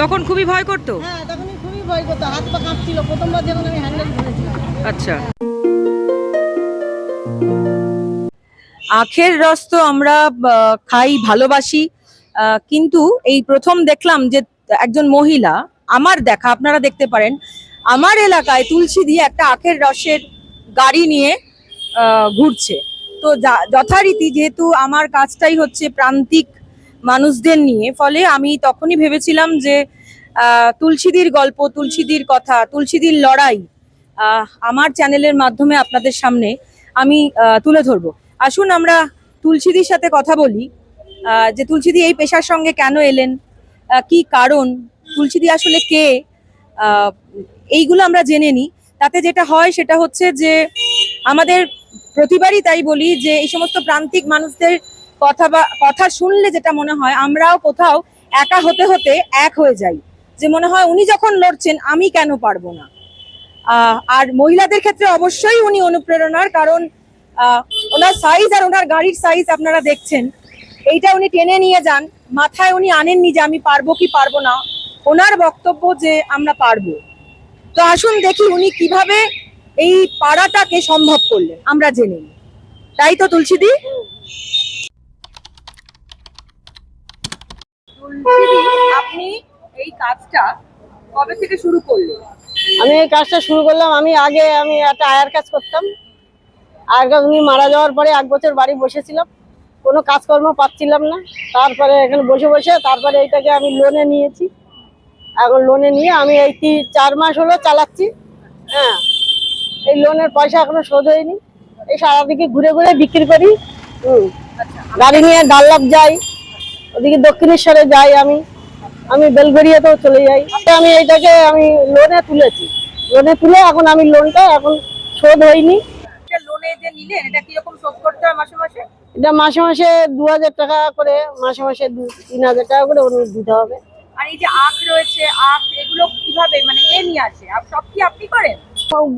তখন খুবই ভয় করতো? হ্যাঁ খুবই ভয় করতো। হাত পা কাঁপছিল। প্রথমবার যখন আমি হ্যান্ডেল ধরেছিলাম। আচ্ছা। আখের রস তো আমরা খাই ভালোবাসি কিন্তু এই প্রথম দেখলাম যে একজন মহিলা আমার দেখা আপনারা দেখতে পারেন আমার এলাকায় তুলসী দিয়ে একটা আখের রসের গাড়ি নিয়ে ঘুরছে। তো যথারীতি যেহেতু আমার কাজটাই হচ্ছে প্রান্তিক মানুষদের নিয়ে। ফলে আমি তখনই ভেবেছিলাম যে তুলসীদির গল্প, তুলসীদির কথা, তুলসীদির লড়াই আমার চ্যানেলের মাধ্যমে আপনাদের সামনে আমি তুলে ধরবো। আসুন আমরা তুলসীদির সাথে কথা বলি যে তুলসীদি এই পেশার সঙ্গে কেন এলেন কি কারণ, তুলসীদি আসলে কে এইগুলো আমরা জেনে নিই। তাতে যেটা হয় সেটা হচ্ছে যে, আমাদের প্রতিবারই তাই বলি যে, এই সমস্ত প্রান্তিক মানুষদের কথা বা, কথা শুনলে যেটা মনে হয়, আমরাও কোথাও একা হতে হতে এক হয়ে যাই। যে মনে হয় উনি যখন লড়ছেন, আমি কেন পারব না? আর মহিলাদের ক্ষেত্রে অবশ্যই উনি অনুপ্রেরণার কারণ ওনার সাইজ আর ওনার গাড়ির সাইজ আপনারা দেখছেন। এইটা উনি টেনে নিয়ে যান, মাথায় উনি আনেননি যে আমি পারব কি পারব না। ওনার বক্তব্য যে আমরা পারব। তো আসুন দেখি উনি কীভাবে এই পাড়াটাকে সম্ভব করলেন, আমরা জেনে তাই তো তুলসীদি তুলসীদি আপনি এই কাজটা কবে থেকে শুরু করলেন? আমি এই কাজটা শুরু করলাম আমি আগে আমি একটা আয়ার কাজ করতাম। আয়ার কাজ উনি মারা যাওয়ার পরে এক বছর বাড়ি বসেছিলাম। কোনো কাজকর্ম পাচ্ছিলাম না। তারপরে এখানে বসে বসে তারপরে এইটাকে আমি লোনে নিয়েছি। এখন লোনে নিয়ে আমি এই তি- চার মাস হলো চালাচ্ছি। হ্যাঁ এই লোনের পয়সা এখনও শোধ হয়নি। এই সারাদিকে ঘুরে ঘুরে বিক্রি করি। হুম আচ্ছা গাড়ি নিয়ে ডাল্লাভ যাই। ওদিকে দক্ষিণেশ্বরে যাই আমি। আমি বেলগড়িয়াতেও চলে যাই। আমি এইটাকে আমি লোনে তুলেছি। লোনে তুলে এখন আমি লোনটা এখন শোধ হয়নি। লোনে যে নিলেন এটা কীরকম শোধ করতে হয় মাসে মাসে? এটা মাসে মাসে দু হাজার টাকা করে মাসে মাসে তিন হাজার টাকা করে ওর দিতে হবে। আর এই যে আখ রয়েছে আখ এগুলো কীভাবে মানে কে নিয়ে আসে? সব কি আপনি করেন?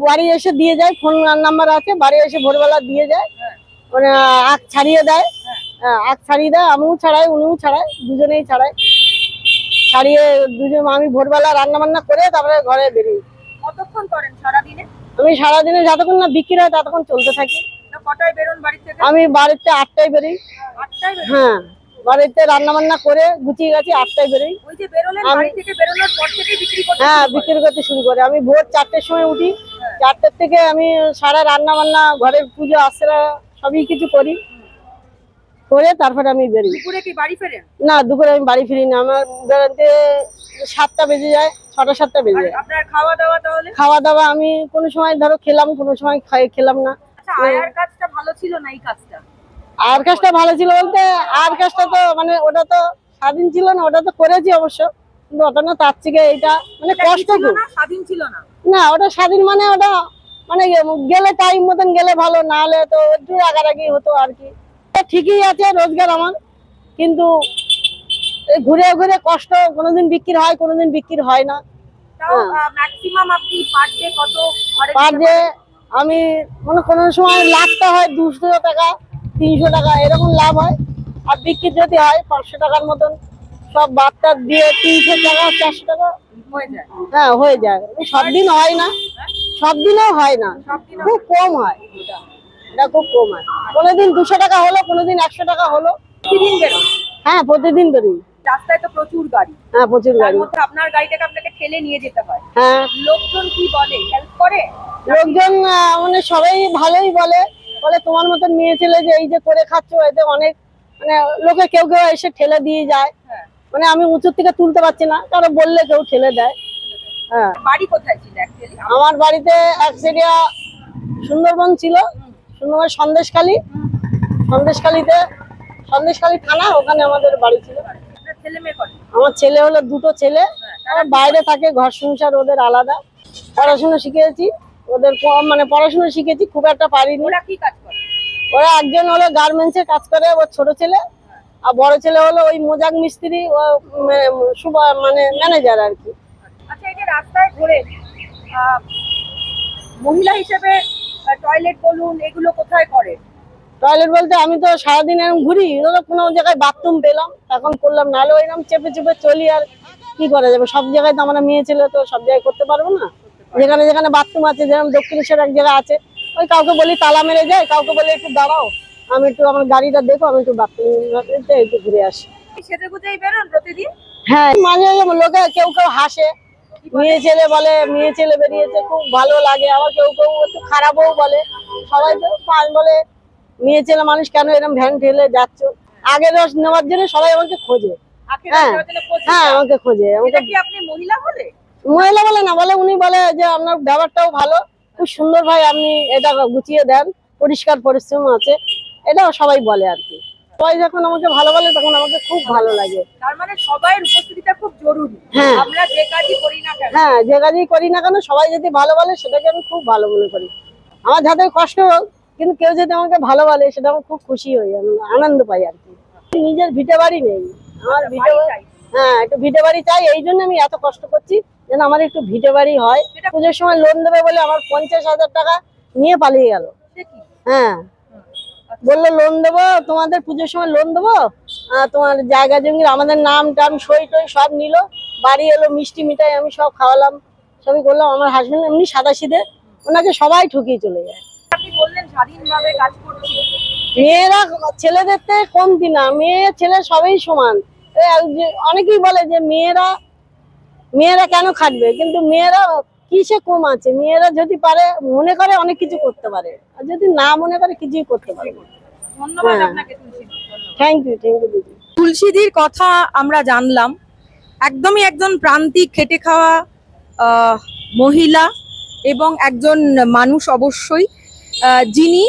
বাড়ি এসে দিয়ে যায় ফোন নাম্বার আছে বাড়ি এসে ভোরবেলা দিয়ে যায়। হ্যাঁ। মানে আখ ছাড়িয়ে দেয়। হ্যাঁ, আখ ছাড়িয়ে দেয় আমিও ছাড়াই উনিও ছাড়ায় দুজনেই ছাড়াই। ছাড়িয়ে দুজন আমি ভোরবেলা রান্না বান্না করে তারপরে ঘরে বেরিয়ে। কতক্ষণ করেন সারাদিনে? আমি সারাদিনে যতক্ষণ না বিক্রি হয় ততক্ষণ চলতে থাকি। না কটায় বেরোন বাড়ি থেকে? আমি বাড়িতে আটটায় বেরোই। আটটায় হ্যাঁ বাড়িতে রান্না বান্না করে গুছিয়ে গেছি আটটায় বেরোই। ওই যে বেরোলেন বাড়ি থেকে বেরোনোর পর থেকেই বিক্রি করতে হ্যাঁ বিক্রি করতে শুরু করে। আমি ভোর চারটের সময় উঠি। চারটের থেকে আমি সারা রান্না বান্না ঘরের পুজো আশ্রা সবই কিছু করি। করে তারপরে আমি বেরোই। দুপুরে কি বাড়ি ফেরেন? না দুপুরে আমি বাড়ি ফিরি না। আমার বেরোতে সাতটা বেজে যায় ছটা সাতটা বেজে যায়। আপনার খাওয়া দাওয়া তাহলে? খাওয়া দাওয়া আমি কোনো সময় ধরো খেলাম কোনো সময় খাই খেলাম না। আচ্ছা আয়ার কাজটা ভালো ছিল না এই কাজটা? আর কাজটা ভালো ছিল বলতে আর কাজটা তো মানে ওটা তো স্বাধীন ছিল না ওটা তো করেছি অবশ্য। কিন্তু ওটা না তার থেকে এইটা মানে কষ্ট ছিল না স্বাধীন ছিল না? না ওটা স্বাধীন মানে ওটা মানে গেলে টাইম মতন গেলে ভালো না হলে তো একটু রাগারাগি হতো আর কি। ঠিকই আছে রোজগার আমার। কিন্তু ঘুরে ঘুরে কষ্ট কোনোদিন বিক্রি হয় কোনোদিন বিক্রি হয় না। হ্যাঁ। ম্যাক্সিমাম আপনি পার ডে কত পার দিতে আমি মানে কোনো সময় লাভটা হয় দুশো টাকা তিনশো টাকা এরকম লাভ হয়। আর বিক্রি যদি হয় পাঁচশো টাকার মতন সব বাচ্চা দিয়ে তিনশো টাকা চারশো টাকা। হ্যাঁ হয়ে যায়। সব দিন হয় না সব দিনও হয় না খুব কম হয়। এটা খুব কম হয়। কোনোদিন দুশো টাকা হলো কোনোদিন একশো টাকা হলো। প্রতিদিন বেরোন হ্যাঁ প্রতিদিন বেরোই। রাস্তায় তো প্রচুর গাড়ি। হ্যাঁ প্রচুর গাড়ি। মধ্যে আপনার গাড়িটাকে আপনাকে ঠেলে নিয়ে যেতে হয়। হ্যাঁ। লোকজন কি বলে? হেল্প করে? লোকজন মানে সবাই ভালোই বলে। বলে তোমার মতন মেয়ে ছেলে যে এই যে করে খাচ্ছ এতে অনেক মানে লোকে কেউ কেউ এসে ঠেলে দিয়ে যায়। হ্যাঁ। মানে আমি উঁচুর থেকে তুলতে পারছি না। কারও বললে কেউ ঠেলে দেয়। হ্যাঁ। বাড়ি কোথায় ছিল আমার বাড়িতে এক সেরিয়া সুন্দরবন ছিল। সুন্দরবন সন্দেশখালী? সন্দেশখালীতে সন্দেশখালী থানা ওখানে আমাদের বাড়ি ছিল। আমার ছেলে হলো দুটো ছেলে। বাইরে থাকে ঘর সংসার ওদের আলাদা। পড়াশোনা শিখেছি ওদের মানে পড়াশোনা শিখেছি খুব একটা পারিনি। ওরা কি কাজ করে? ওরা একজন হলো গার্মেন্টস এ কাজ করে ওর ছোট ছেলে। আর বড় ছেলে হলো ওই মোজাক মিস্ত্রি ও মানে ম্যানেজার আর কি। আচ্ছা এই যে রাস্তায় ঘুরে মহিলা হিসেবে টয়লেট বলুন এগুলো কোথায় করে? টয়লেট বলতে আমি তো সারাদিন এরকম ঘুরি কোনো জায়গায় বাথরুম পেলাম এখন করলাম নাহলে ওইরকম চেপে চেপে চলি আর কি করা যাবে? সব জায়গায় তো আমরা মেয়ে ছেলে তো সব জায়গায় করতে পারব না। যেখানে যেখানে বাথরুম আছে যেরকম দক্ষিণেশ্বর এক জায়গায় আছে ওই কাউকে বলি তালা মেরে যায় কাউকে বলি একটু দাঁড়াও আমি একটু আমার গাড়িটা দেখো আমি একটু বাথরুম একটু ঘুরে আসি। সেজে গুজেই বেরোন প্রতিদিন? হ্যাঁ মাঝে মাঝে লোকে কেউ কেউ হাসে মেয়ে ছেলে বলে মেয়ে ছেলে বেরিয়েছে খুব ভালো লাগে। আবার কেউ কেউ একটু খারাপও বলে। সবাই তো পাঁচ বলে মেয়ে ছেলে মানুষ কেন এরকম ভ্যান ঠেলে যাচ্ছ? আগে রস নেওয়ার জন্য সবাই আমাকে খোঁজে। হ্যাঁ। হ্যাঁ আমাকে খোঁজে। আমাকে মহিলা বলে? মহিলা বলে না বলে উনি বলে যে আপনার ব্যবহারটাও ভালো। খুব সুন্দর ভাই আপনি এটা গুছিয়ে দেন। পরিষ্কার পরিশ্রম আছে। এটাও সবাই বলে আর কি। সবাই যখন আমাকে ভালো বলে তখন আমাকে খুব ভালো লাগে। তার মানে সবাই উপস্থিতিটা খুব জরুরি। হ্যাঁ। আমরা যে কাজই করি না কেন? হ্যাঁ যে কাজই করি না কেন সবাই যদি ভালো বলে সেটাকে আমি খুব ভালো মনে করি। আমার যাদের কষ্ট হোক কিন্তু কেউ যদি আমাকে ভালো বলে সেটা আমি খুব খুশি হই আমি আনন্দ পাই আর কি। নিজের ভিটে বাড়ি নেই। আমার ভিটে হ্যাঁ একটু ভিটে বাড়ি চাই এই জন্য আমি এত কষ্ট করছি যেন আমার একটু ভিটে বাড়ি হয়। পুজোর সময় লোন দেবে বলে আমার পঞ্চাশ হাজার টাকা নিয়ে পালিয়ে গেল। হ্যাঁ। বলল লোন দেবো? তোমাদের পুজোর সময় লোন দেবো? তোমার জায়গা জমির আমাদের নাম টাম সই টই সব নিল। বাড়ি এলো মিষ্টি মিঠাই আমি সব খাওয়ালাম। সবই করলাম। আমার হাজবেন্ড এমনি সাদা সিধে। ওনাকে সবাই ঠকিয়ে চলে যায়। আপনি বললেন স্বাধীনভাবে কাজ করছি। মেয়েরা ছেলেদের থেকে কমতি না। মেয়ে ছেলে সবাই সমান। অনেকেই বলে যে মেয়েরা মেয়েরা কেন খাটবে? কিন্তু মেয়েরা কিসে কম আছে? মেয়েরা যদি পারে মনে করে অনেক কিছু করতে পারে। আর যদি না মনে করে কিছুই করতে পারে না। ধন্যবাদ। আপনাকে তুলসী। ধন্যবাদ। থ্যাংক ইউ থ্যাংক ইউ দিদি। তুলসীদির কথা আমরা জানলাম। একদমই একজন প্রান্তিক খেটে খাওয়া আহ, মহিলা এবং একজন মানুষ অবশ্যই আহ, যিনি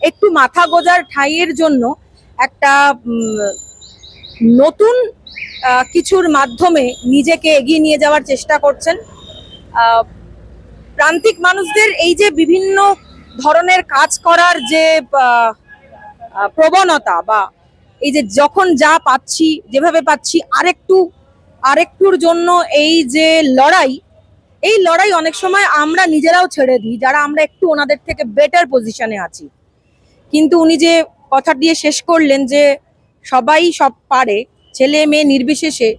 একটু মাথা গোজার ঠাঁইয়ের জন্য একটা নতুন কিছুর মাধ্যমে নিজেকে এগিয়ে নিয়ে যাওয়ার চেষ্টা করছেন। প্রান্তিক মানুষদের এই যে বিভিন্ন ধরনের কাজ করার যে প্রবণতা বা এই যে যখন যা পাচ্ছি, যেভাবে পাচ্ছি, আরেকটু, আরেকটুর জন্য এই যে লড়াই, এই লড়াই অনেক সময় আমরা নিজেরাও ছেড়ে দিই, যারা আমরা একটু ওনাদের থেকে বেটার পজিশনে আছি। কিন্তু উনি যে কথা দিয়ে শেষ করলেন যে, সবাই সব পারে ছেলে মেয়ে নির্বিশেষে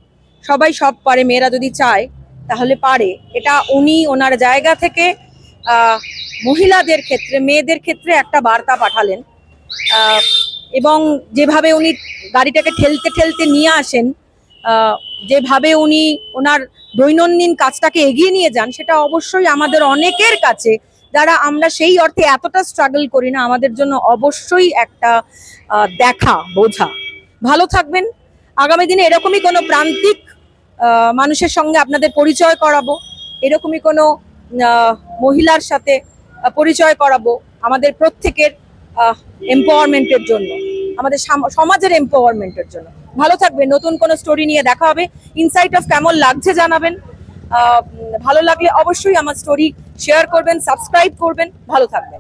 সবাই সব পারে, মেয়েরা যদি চায় তাহলে পারে। এটা উনি ওনার জায়গা থেকে মহিলাদের ক্ষেত্রে, মেয়েদের ক্ষেত্রে একটা বার্তা পাঠালেন। এবং যেভাবে উনি গাড়িটাকে ঠেলতে ঠেলতে নিয়ে আসেন যেভাবে উনি ওনার দৈনন্দিন কাজটাকে এগিয়ে নিয়ে যান, সেটা অবশ্যই আমাদের অনেকের কাছে, যারা আমরা সেই অর্থে এতটা স্ট্রাগল করি না, আমাদের জন্য অবশ্যই একটা দেখা, বোঝা। ভালো থাকবেন। আগামী দিনে এরকমই কোনো প্রান্তিক মানুষের সঙ্গে আপনাদের পরিচয় করাবো। এরকমই কোনো মহিলার সাথে পরিচয় করাবো আমাদের প্রত্যেকের এম্পাওয়ারমেন্টের জন্য। আমাদের সাম- সমাজের এম্পাওয়ারমেন্টের জন্য। ভালো থাকবে নতুন কোনো স্টোরি নিয়ে দেখা হবে। ইনসাইট অফ কেমন লাগছে জানাবেন। ভালো লাগলে অবশ্যই আমার স্টোরি শেয়ার করবেন সাবস্ক্রাইব করবেন। ভালো থাকবেন।